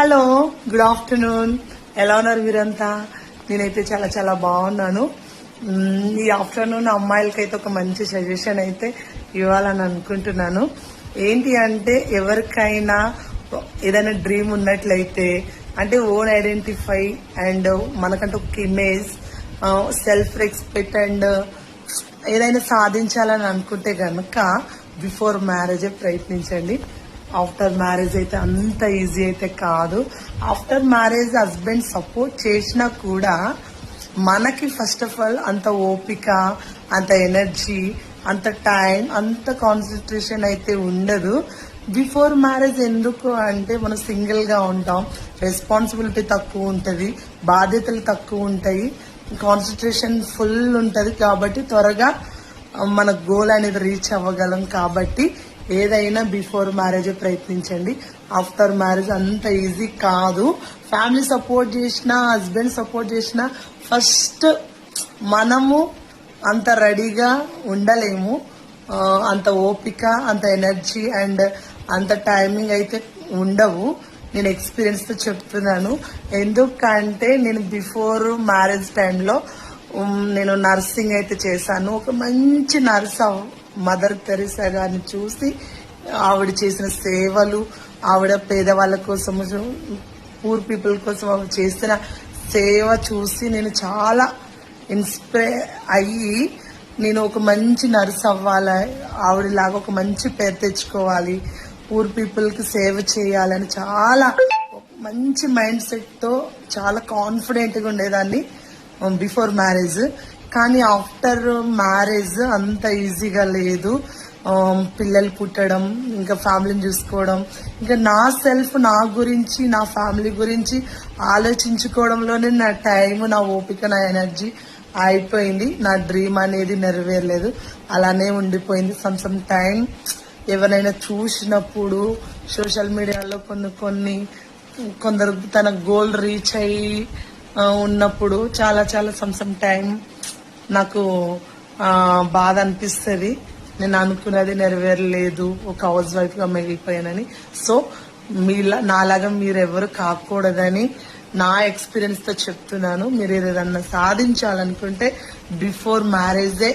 Hello good afternoon. ఎలా ఉన్నారు మీరంతా నేనైతే చాలా చాలా బాగున్నాను. ఈ ఆఫ్టర్నూన్ అమ్మాయిలకైతే ఒక మంచి సజెషన్ అయితే ఇవ్వాలని అనుకుంటున్నాను. ఏంటి అంటే ఎవరికైనా ఏదైనా డ్రీమ్ ఉన్నట్లయితే అంటే ఓన్ ఐడెంటిఫై అండ్ మనకంటూ ఒక ఇమేజ్ సెల్ఫ్ రెస్పెక్ట్ అండ్ ఏదైనా సాధించాలని అనుకుంటే కనుక బిఫోర్ మ్యారేజే ప్రయత్నించండి. ఆఫ్టర్ మ్యారేజ్ అయితే అంత ఈజీ అయితే కాదు. ఆఫ్టర్ మ్యారేజ్ హస్బెండ్ సపోర్ట్ చేసినా కూడా మనకి ఫస్ట్ ఆఫ్ ఆల్ అంత ఓపిక అంత ఎనర్జీ అంత టైం అంత కాన్సన్ట్రేషన్ అయితే ఉండదు. బిఫోర్ మ్యారేజ్ ఎందుకు అంటే మనం సింగిల్గా ఉంటాం. రెస్పాన్సిబిలిటీ తక్కువ ఉంటుంది బాధ్యతలు తక్కువ ఉంటాయి. కాన్సన్ట్రేషన్ ఫుల్ ఉంటుంది కాబట్టి త్వరగా మన గోల్ అనేది రీచ్ అవ్వగలం కాబట్టి ఏదైనా బిఫోర్ మ్యారేజ్ ప్రయత్నించండి. ఆఫ్టర్ మ్యారేజ్ అంత ఈజీ కాదు. ఫ్యామిలీ సపోర్ట్ చేసిన హస్బెండ్ సపోర్ట్ చేసిన ఫస్ట్ మనము అంత రెడీగా ఉండలేము. అంత ఓపిక అంత ఎనర్జీ అండ్ అంత టైమింగ్ అయితే ఉండవు. నేను ఎక్స్పీరియన్స్తో చెప్తున్నాను. ఎందుకంటే నేను బిఫోర్ మ్యారేజ్ టైంలో నేను నర్సింగ్ అయితే చేశాను. ఒక మంచి నర్స్ మదర్ తెరిసా గారిని చూసి ఆవిడ చేసిన సేవలు ఆవిడ పేదవాళ్ళ కోసం పూర్ పీపుల్ కోసం ఆవిడ చేసిన సేవ చూసి నేను చాలా ఇన్స్పైర్ అయ్యి నేను ఒక మంచి నర్స్ అవ్వాలి ఆవిడలాగా ఒక మంచి పేరు తెచ్చుకోవాలి పూర్ పీపుల్కి సేవ చేయాలని చాలా మంచి మైండ్ సెట్తో చాలా కాన్ఫిడెంట్గా ఉండేదాన్ని um, బిఫోర్ మ్యారేజ్ కానీ ఆఫ్టర్ మ్యారేజ్ అంత ఈజీగా లేదు. Um, పిల్లలు పుట్టడం ఇంకా ఫ్యామిలీని చూసుకోవడం ఇంకా నా సెల్ఫ్ నా గురించి నా ఫ్యామిలీ గురించి ఆలోచించుకోవడంలోనే నా టైం నా ఓపిక నా ఎనర్జీ అయిపోయింది. నా డ్రీమ్ అనేది నెరవేరలేదు. అలానే ఉండిపోయింది. సమ్ సమ్ టైం ఎవరైనా చూసినప్పుడు సోషల్ మీడియాలో కొన్ని కొన్ని కొందరు తన గోల్ రీచ్ అయ్యి uh, ఉన్నప్పుడు చాలా చాలా సమ్ సమ్ టైం నాకు బాధ అనిపిస్తుంది. నేను అనుకున్నది నెరవేరలేదు. ఒక హౌస్ వైఫ్గా మిగిలిపోయానని. సో మీలా నాలాగా మీరెవరు కాకూడదని నా ఎక్స్పీరియన్స్తో చెప్తున్నాను. మీరు ఏదన్నా సాధించాలనుకుంటే బిఫోర్ మ్యారేజే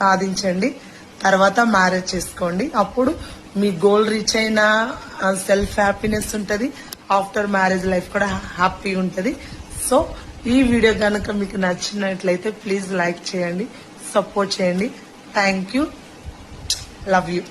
సాధించండి. తర్వాత మ్యారేజ్ చేసుకోండి. అప్పుడు మీ గోల్ రీచ్ అయిన సెల్ఫ్ హ్యాపీనెస్ ఉంటుంది. ఆఫ్టర్ మ్యారేజ్ లైఫ్ కూడా హ్యాపీ ఉంటుంది. సో ఈ వీడియో కనుక మీకు నచ్చినట్లయితే ప్లీజ్ లైక్ చేయండి సపోర్ట్ చేయండి. Thank you love you